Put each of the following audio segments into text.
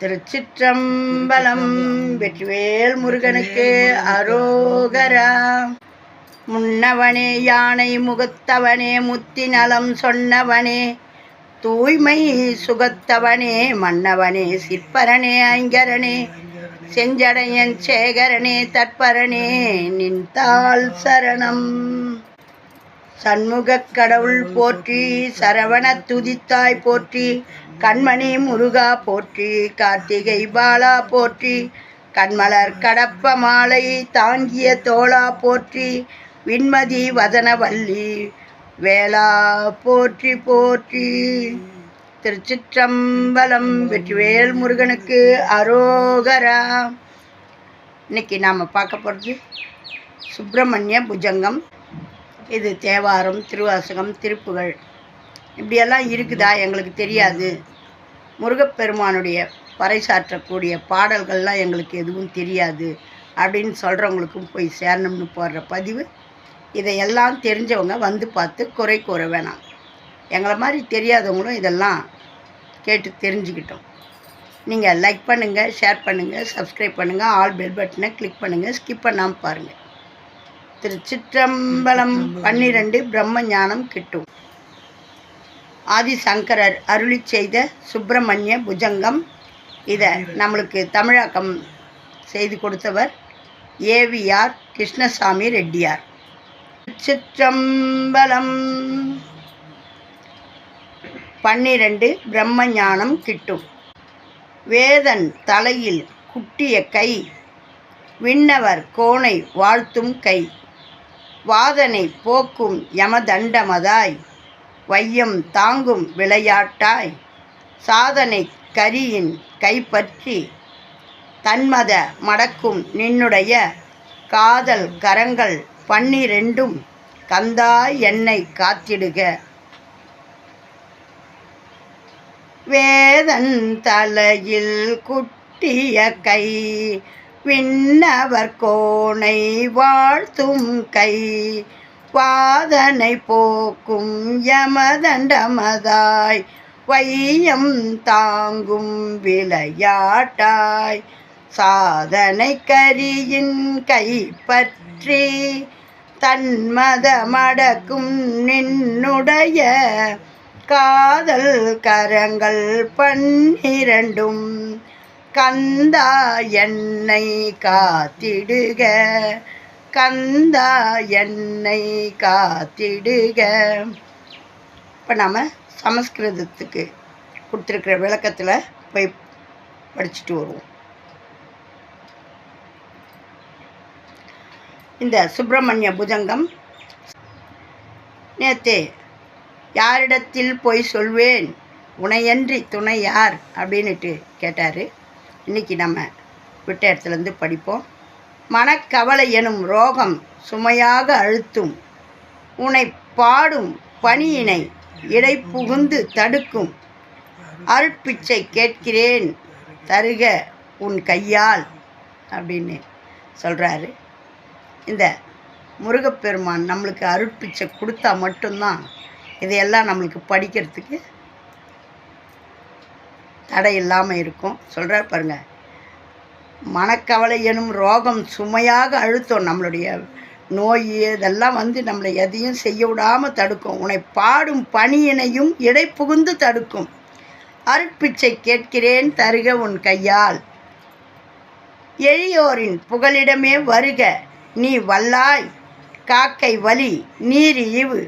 திருச்சிற்றம்பலம் வெற்றிவேல் முருகனுக்கு அரோகரா. முன்னவனே யானை முகத்தவனே முத்தி நலம் சொன்னவனே தூய்மை சுகத்தவனே மன்னவனே சிற்பரனே ஐங்கரனே செஞ்சடையன் சேகரனே தற்பரனே நின்றாள் சரணம். சண்முகக் கடவுள் போற்றி சரவண துதித்தாய் போற்றி கண்மணி முருகா போற்றி கார்த்திகை பாலா போற்றி கண்மலர் கடப்ப மாலை தாங்கிய தோளா போற்றி விண்மதி வதனவல்லி வேளா போற்றி போற்றி. திருச்சிற்றம்பலம் வெற்றிவேல் முருகனுக்கு அரோகரா. இன்னைக்கு நாம் பார்க்க போகிறது சுப்பிரமணிய புஜங்கம். இது தேவாரம் திருவாசகம் திருப்புகழ் இப்படியெல்லாம் இருக்குதா? எங்களுக்கு தெரியாது. முருகப்பெருமானுடைய பறைசாற்றக்கூடிய பாடல்கள்லாம் எங்களுக்கு எதுவும் தெரியாது அப்படின்னு சொல்கிறவங்களுக்கும் போய் சேரணும்னு போடுற பதிவு. இதையெல்லாம் தெரிஞ்சவங்க வந்து பார்த்து குறை கூற வேணாம். எங்களை மாதிரி தெரியாதவங்களும் இதெல்லாம் கேட்டு தெரிஞ்சுக்கிட்டோம். நீங்கள் லைக் பண்ணுங்கள் ஷேர் பண்ணுங்கள் சப்ஸ்கிரைப் பண்ணுங்கள் ஆல் பெல் பட்டனை கிளிக் பண்ணுங்கள் ஸ்கிப் பண்ணாமல் பாருங்கள் திருச்சிற்றம்பலம் பன்னிரண்டு பிரம்ம ஞானம் கிட்டும். ஆதிசங்கரர் அருளி செய்த சுப்பிரமணிய புஜங்கம் இதை நம்மளுக்கு தமிழாக்கம் செய்து கொடுத்தவர் ஏவிஆர் கிருஷ்ணசாமி ரெட்டியார். திருச்சிற்றம்பலம் பன்னிரண்டு பிரம்ம ஞானம் கிட்டும். வேதன் தலையில் குட்டிய கை விண்ணவர் கோணை வாழ்த்தும் கை. வாதனை போக்கும் யமதண்டமதாய் வையம் தாங்கும் விளையாட்டாய் சாதனை கரியின் கைப்பற்றி தன்மத மடக்கும் நின்னுடைய காதல் கரங்கள் பன்னிரெண்டும் கந்தாய் என்னை காத்திடுக. வேதன் தலையில் குட்டிய கை விண்ணவர் கோணை வாழ்த்தும் கை. வாதனை போக்கும் யமதண்டமதாய் வையம் தாங்கும் விளையாட்டாய். சாதனை கரியின் கைப்பற்றி தன்மதமடக்கும் நின்னுடைய காதல் கரங்கள் பன்னிரண்டும். கந்தா என்னை காத்திடுக. கந்தா என்னை காத்திடுக. இப்போ நாம் சமஸ்கிருதத்துக்கு கொடுத்துருக்குற விளக்கத்தில் போய் படிச்சுட்டு வருவோம். இந்த சுப்பிரமணிய புஜங்கம் நேற்று யாரிடத்தில் போய் சொல்வேன்? உனையன்றி துணை யார்? அப்படின்னுட்டு கேட்டார். இன்றைக்கி நம்ம விட்ட இடத்துலேருந்து படிப்போம். மனக்கவலை எனும் ரோகம் சுமையாக அழுத்தும். உன்னை பாடும் பணியினை இடை புகுந்து தடுக்கும். அருட்பிச்சை கேட்கிறேன் தருக உன் கையால் அப்படின்னு சொல்கிறாரு இந்த முருகப்பெருமான் நம்மளுக்கு அருட்பிச்சை கொடுத்தா மட்டும்தான் இதையெல்லாம் நம்மளுக்கு படிக்கிறதுக்கு தடை இல்லாமல் இருக்கும். சொல்கிறார் பாருங்கள் மனக்கவலை எனும் ரோகம் சுமையாக அழுத்தம் நம்மளுடைய நோய் இதெல்லாம் வந்து நம்மளை எதையும் செய்ய விடாமல் தடுக்கும். உன்னை பாடும் பணியினையும் இடை புகுந்து தடுக்கும். அருட்பிச்சை கேட்கிறேன் தருக உன் கையால். எளியோரின் புகலிடமே வருக நீ வல்லாய். காக்கை வலி நீர் இழிவு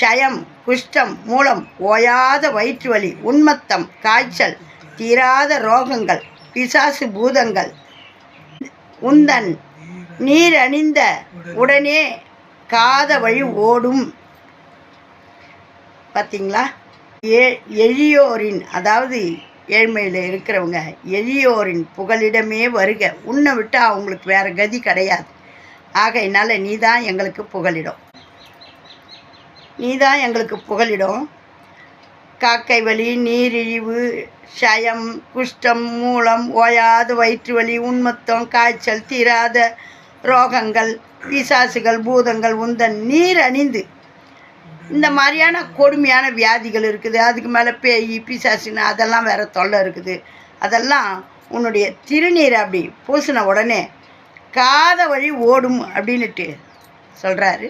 சயம் குஷ்டம் மூலம் ஓயாத வயிற்று வலி உன்மத்தம் காய்ச்சல். தீராத ரோகங்கள் பிசாசு பூதங்கள். உந்தன் நீர் அணிந்த உடனே காத வழி ஓடும். பார்த்தீங்களா ஏ எளியோரின் அதாவது ஏழ்மையில் இருக்கிறவங்க எளியோரின் புகலிடமே வருக. உன்னை விட்டால் அவங்களுக்கு வேறு கதி கிடையாது. ஆகையினால நீ தான் எங்களுக்கு புகலிடம். நீ தான் எங்களுக்கு புகலிடம். காக்கை வலி நீரிழிவு சயம் குஷ்டம் மூலம் ஓயாத வயிற்று வலி உண்மத்தம் காய்ச்சல் தீராத ரோகங்கள் பிசாசுகள் பூதங்கள் உந்தன் நீர் அணிந்து. இந்த மாதிரியான கொடுமையான வியாதிகள் இருக்குது. அதுக்கு மேலே பேய் பிசாசுன்னு அதெல்லாம் வேறு தொல்லை இருக்குது. அதெல்லாம் உன்னுடைய திருநீர் அப்படி பூசின உடனே காத வழி ஓடும் அப்படின்னுட்டு சொல்கிறாரு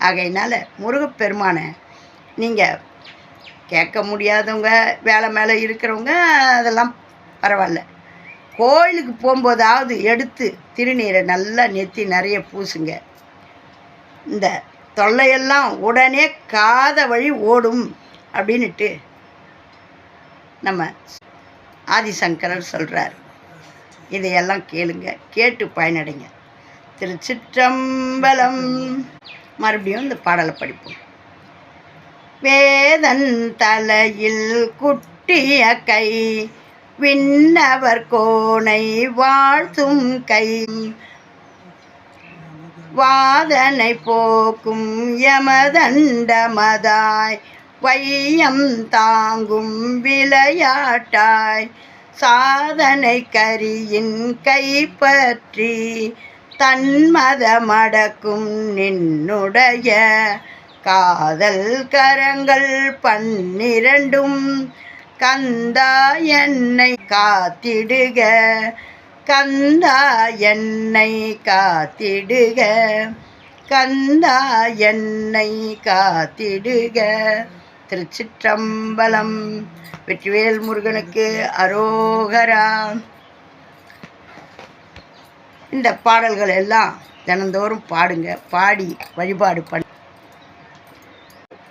ஆகையினால முருகப்பெருமானை நீங்கள் கேட்க முடியாதவங்க வேலை மேலே இருக்கிறவங்க அதெல்லாம் பரவாயில்ல. கோயிலுக்கு போகும்போதாவது எடுத்து திருநீரை நல்லா நெத்தி நிறைய பூசுங்க. இந்த தொல்லையெல்லாம் உடனே காத வழி ஓடும் அப்படின்ட்டு நம்ம ஆதிசங்கரர் சொல்கிறார் இதையெல்லாம் கேளுங்க கேட்டு பயனடைங்க. திருச்சிற்றம்பலம். மறுபடியும் இந்த பாடலை படிப்போம். வேதன் தலையில் குட்டிய கை விண்ணவர் கோணை வாழ்த்தும் கை. வாதனை போக்கும் யமதண்டமதாய் வையம் தாங்கும் விளையாட்டாய். சாதனை கரியின் கைப்பற்றி தன்மதமடக்கும் நின்னுடைய காதல் கரங்கள் பன்னிரண்டும். கந்தா என்னை காத்திடுக. கந்தா என்னை காத்திடுக. கந்தா என்னை காத்திடுக. திருச்சிற்றம்பலம். வெற்றிவேல் முருகனுக்கு அரோகரா. இந்த பாடல்கள் எல்லாம் தினந்தோறும் பாடுங்க. பாடி வழிபாடு பண்ண.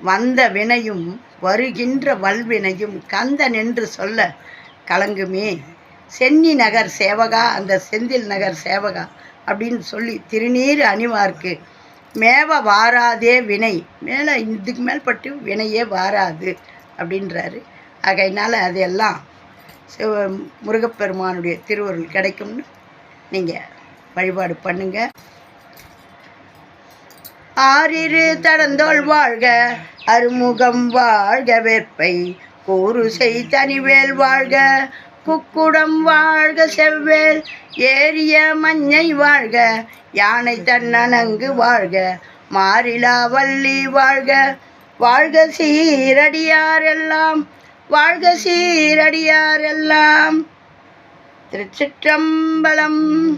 வந்த வினையும் வருகின்ற வல்வினையும் கந்தன் என்று சொல்ல கலங்குமே. சென்னி நகர் சேவகா அந்த செந்தில் நகர் சேவகா அப்படின்னு சொல்லி திருநீர் அணிவார்க்கு. மேவ வாராதே வினை. மேலே இதுக்கு மேல்பட்டு வினையே வாராது அப்படின்றாரு. ஆகையினால் அதையெல்லாம் சிவ முருகப்பெருமானுடைய திருவருள் கிடைக்கும்னு நீங்கள் வழிபாடு பண்ணுங்கள் ஆறிரு தடந்தோள் வாழ்க அருமுகம் வாழ்க வெற்பை கூறுசை தனிவேல் வாழ்க. குக்குடம் வாழ்க செவ்வேல் ஏரிய மஞ்சை வாழ்க யானை தன்னனங்கு வாழ்க மாறிலா வள்ளி வாழ்க. வாழ்க சீரடியாரெல்லாம் வாழ்க சீரடியாரெல்லாம். திருச்சிற்றம்பலம்